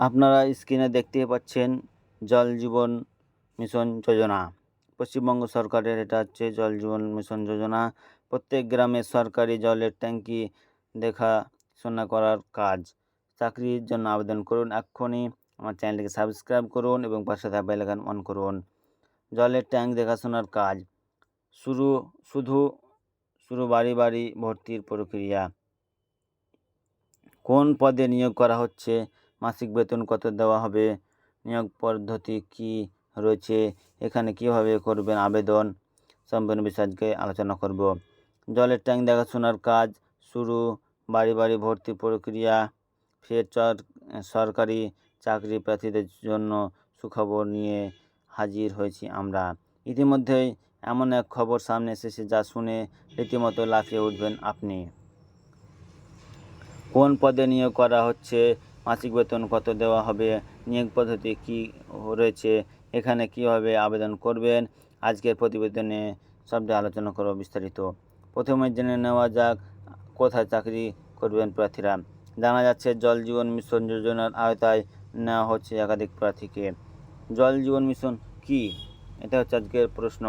আপনারা স্ক্রিনে দেখতে পাচ্ছেন জল জীবন মিশন যোজনা। পশ্চিমবঙ্গ সরকারের এটা হচ্ছে জল জীবন মিশন যোজনা। প্রত্যেক গ্রামে সরকারি জলের ট্যাঙ্কি দেখাশোনা করার কাজ। চাকরির জন্য আবেদন করুন এক্ষুনি। আমার চ্যানেলটিকে সাবস্ক্রাইব করুন এবং পাশে থাকা বেল অন করুন। জলের ট্যাঙ্ক দেখাশোনার কাজ। শুরু, শুধু, শুরু বাড়ি বাড়ি ভর্তির প্রক্রিয়া। কোন পদে নিয়োগ করা হচ্ছে? মাসিক বেতন কত দেওয়া হবে? নিয়োগ পদ্ধতি কী রয়েছে? এখানে কীভাবে করবেন আবেদন? সম্পূর্ণ বিষয়কে আলোচনা করব। জলের ট্যাঙ্ক দেখাশোনার কাজ শুরু, বাড়ি বাড়ি ভর্তি প্রক্রিয়া, ফের সরকারি চাকরি প্রার্থীদের জন্য সুখবর নিয়ে হাজির হয়েছি আমরা। ইতিমধ্যেই এমন এক খবর সামনে এসেছে যা শুনে রীতিমতো লাফিয়ে উঠবেন আপনি। কোন পদে নিয়োগ করা হচ্ছে? মাসিক বেতন কত দেওয়া হবে, নিয়োগ পদ্ধতি কী রয়েছে, এখানে কীভাবে আবেদন করবেন, আজকের প্রতিবেদনে সবটা আলোচনা করব বিস্তারিত। প্রথমে জেনে নেওয়া যাক, কোথায় চাকরি করবেন প্রার্থীরা। জানা যাচ্ছে, জল জীবন মিশন যোজনার আওতায় নেওয়া হচ্ছে একাধিক প্রার্থীকে। জল জীবন মিশন কি? এটা হচ্ছে আজকের প্রশ্ন।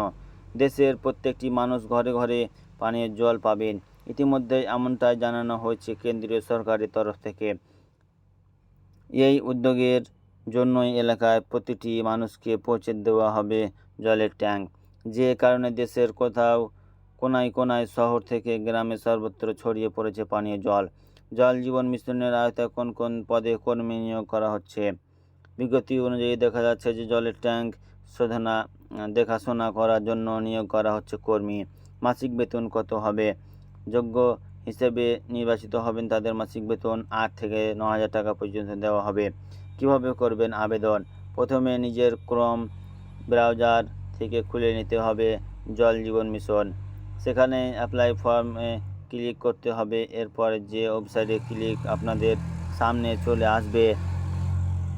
দেশের প্রত্যেকটি মানুষ ঘরে ঘরে পানীয় জল পাবেন। ইতিমধ্যে এমনটাই জানানো হয়েছে কেন্দ্রীয় সরকারের তরফ থেকে। এই উদ্যোগের জন্যই এলাকায় প্রতিটি মানুষকে পৌঁছে দেওয়া হবে জলের ট্যাঙ্ক। যে কারণে দেশের কোথাও কোনায় কোনায় শহর থেকে গ্রামে সর্বত্র ছড়িয়ে পড়েছে পানীয় জল। জল জীবন মিশনের আওতায় কোন কোন পদে কর্মী নিয়োগ করা হচ্ছে? বিজ্ঞপ্তি অনুযায়ী দেখা যাচ্ছে যে জলের ট্যাঙ্ক শোধনা, দেখাশোনা করার জন্য নিয়োগ করা হচ্ছে কর্মী। মাসিক বেতন কত হবে? যোগ্য হিসেবে নির্বাচিত হবেন তাদের মাসিক বেতন আট থেকে ন হাজার টাকা পর্যন্ত দেওয়া হবে। কীভাবে করবেন আবেদন? প্রথমে নিজের ক্রম ব্রাউজার থেকে খুলে নিতে হবে জল জীবন মিশন। সেখানে অ্যাপ্লাই ফর্মে ক্লিক করতে হবে, এরপর যে ওয়েবসাইটে ক্লিক আপনাদের সামনে চলে আসবে,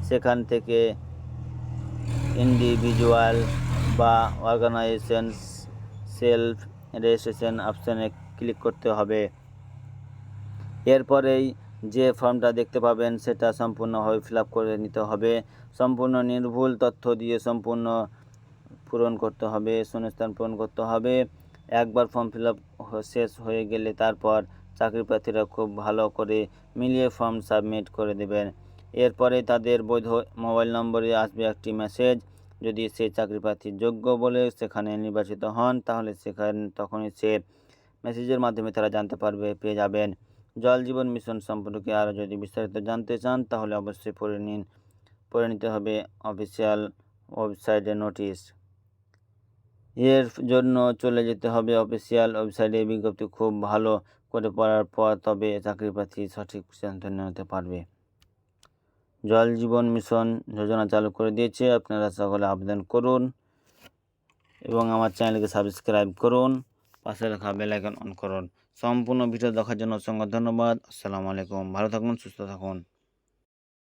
সেখান থেকে ইন্ডিভিজুয়াল বা অর্গানাইজেশন সেলফ রেজিস্ট্রেশন অপশানে ক্লিক করতে হবে। এরপরেই যে ফর্মটা দেখতে পাবেন, সেটা সম্পূর্ণভাবে ফিল করে নিতে হবে। সম্পূর্ণ নির্ভুল তথ্য দিয়ে সম্পূর্ণ পূরণ করতে হবে, শূন্যস্থান পূরণ করতে হবে। একবার ফর্ম ফিল শেষ হয়ে গেলে তারপর চাকরি প্রার্থীরা খুব ভালো করে মিলিয়ে ফর্ম সাবমিট করে দেবেন। এরপরে তাদের বৈধ মোবাইল নম্বরে আসবে একটি মেসেজ। যদি সে চাকরি প্রার্থী যোগ্য বলে সেখানে নির্বাচিত হন, তাহলে সেখানে তখনই সে মেসেজের মাধ্যমে তারা জানতে পারবে, পেয়ে যাবেন। জল জীবন মিশন সম্পর্কে আরও যদি বিস্তারিত জানতে চান, তাহলে অবশ্যই পড়ে নিন, পড়ে নিতে হবে অফিসিয়াল ওয়েবসাইটে নোটিশ। এর জন্য চলে যেতে হবে অফিসিয়াল ওয়েবসাইটে। বিজ্ঞপ্তি খুব ভালো করে পড়ার পর তবে চাকরি প্রার্থী সঠিক সিদ্ধান্ত নিতে পারবে। জল জীবন মিশন যোজনা চালু করে দিয়েছে। আপনারা সকলে আবেদন করুন এবং আমার চ্যানেলকে সাবস্ক্রাইব করুন। পাশে রাখা বেলাইকন অন করুন। সম্পূর্ণ ভিডিও দেখার জন্য অসংখ্য ধন্যবাদ। আসসালামু আলাইকুম। ভালো থাকুন, সুস্থ থাকুন।